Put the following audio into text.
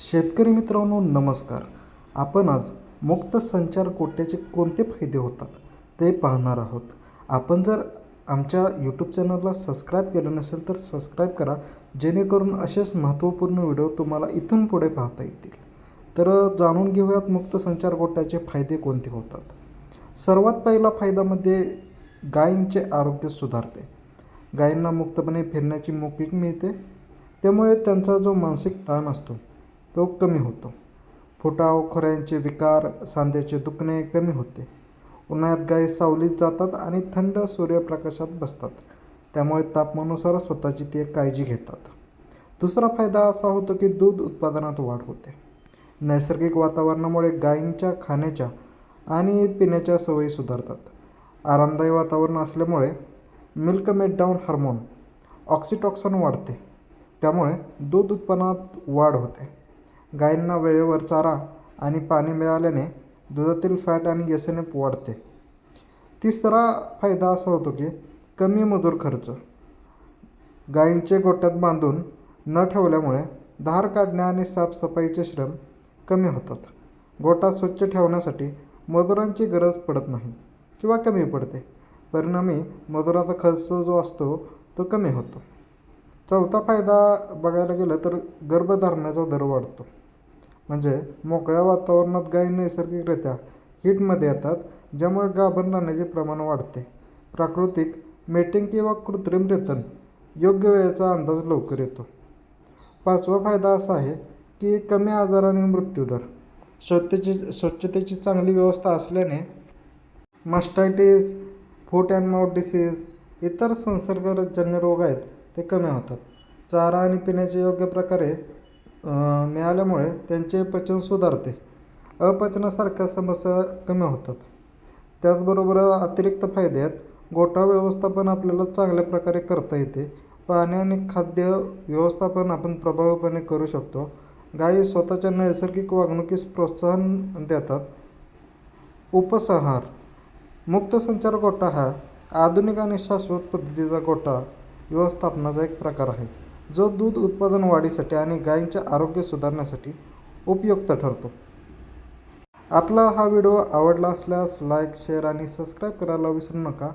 शेतकरी मित्रांनो नमस्कार. आपण आज मुक्त संचार कोट्याचे कोणते फायदे होतात ते पाहणार आहोत. आपण जर आमच्या यूट्यूब चॅनलला सबस्क्राईब केलं नसेल तर सबस्क्राईब करा जेणेकरून असेच महत्त्वपूर्ण व्हिडिओ तुम्हाला इथून पुढे पाहता येतील. तर जाणून घेऊयात मुक्त संचार कोट्याचे फायदे कोणते होतात. सर्वात पहिला फायदा म्हणजे गायींचे आरोग्य सुधारते. गायींना मुक्तपणे फिरण्याची मोकळीक मिळते. त्यामुळे त्यांचा जो मानसिक ताण असतो तो कमी होतो. फुटाव खोऱ्यांचे विकार सांध्याचे दुखणे कमी होते. उन्हाळ्यात गायी सावलीत जातात आणि थंड सूर्यप्रकाशात बसतात. त्यामुळे तापमानानुसार स्वतःची ते काळजी घेतात. दुसरा फायदा असा होतो की दूध उत्पादनात वाढ होते. नैसर्गिक वातावरणामुळे गायींच्या खाण्याच्या आणि पिण्याच्या सवयी सुधारतात. आरामदायी वातावरण असल्यामुळे मिल्क मेडडाऊन हार्मोन ऑक्सिटॉक्सन वाढते. त्यामुळे दूध उत्पादनात वाढ होते. गायींना वेळेवर चारा आणि पाणी मिळाल्याने दुधातील फॅट आणि एस एन एफ वाढते. तिसरा फायदा असा होतो की कमी मजूर खर्च. गायींचे गोट्यात बांधून न ठेवल्यामुळे धार काढणे आणि साफसफाईचे श्रम कमी होतात. गोठा स्वच्छ ठेवण्यासाठी मजुरांची गरज पडत नाही किंवा कमी पडते. परिणामी मजुराचा खर्च जो असतो तो कमी होतो. चौथा फायदा बघायला गेलं तर गर्भधारणाचा दर वाढतो. म्हणजे मोकळ्या वातावरणात गायी नैसर्गिकरित्या हिटमध्ये येतात ज्यामुळे गाभण राहण्याचे प्रमाण वाढते. प्राकृतिक मेटिंग किंवा कृत्रिम रेतन योग्य वेळेचा अंदाज लवकर येतो. पाचवा फायदा असा आहे की कमी आजार आणि मृत्यूदर स्वच्छतेची स्वच्छतेची चांगली व्यवस्था असल्याने mastitis foot and mouth disease इतर संसर्गजन्य रोग आहेत ते कमी होतात. चारा आणि पिण्याचे योग्य प्रकारे मिळाल्यामुळे त्यांचे पचन सुधारते. अपचनासारख्या समस्या कमी होतात. त्याचबरोबर अतिरिक्त फायदे आहेत गोठा व्यवस्थापन आपल्याला चांगल्या प्रकारे करता येते. पाणी आणि खाद्य व्यवस्थापन आपण प्रभावीपणे करू शकतो. गायी स्वतःच्या नैसर्गिक वागणुकीस प्रोत्साहन देतात. उपसंहार. मुक्त संचार गोठा हा आधुनिक आणि शाश्वत पद्धतीचा गोठा व्यवस्थापनाचा एक प्रकार आहे. जो दूध उत्पादन वाढीसाठी आणि गायींचे आरोग्य सुधारण्यासाठी उपयुक्त ठरतो. आपला हा व्हिडिओ आवडला असल्यास लाईक शेअर आणि सबस्क्राईब करायला विसरू नका.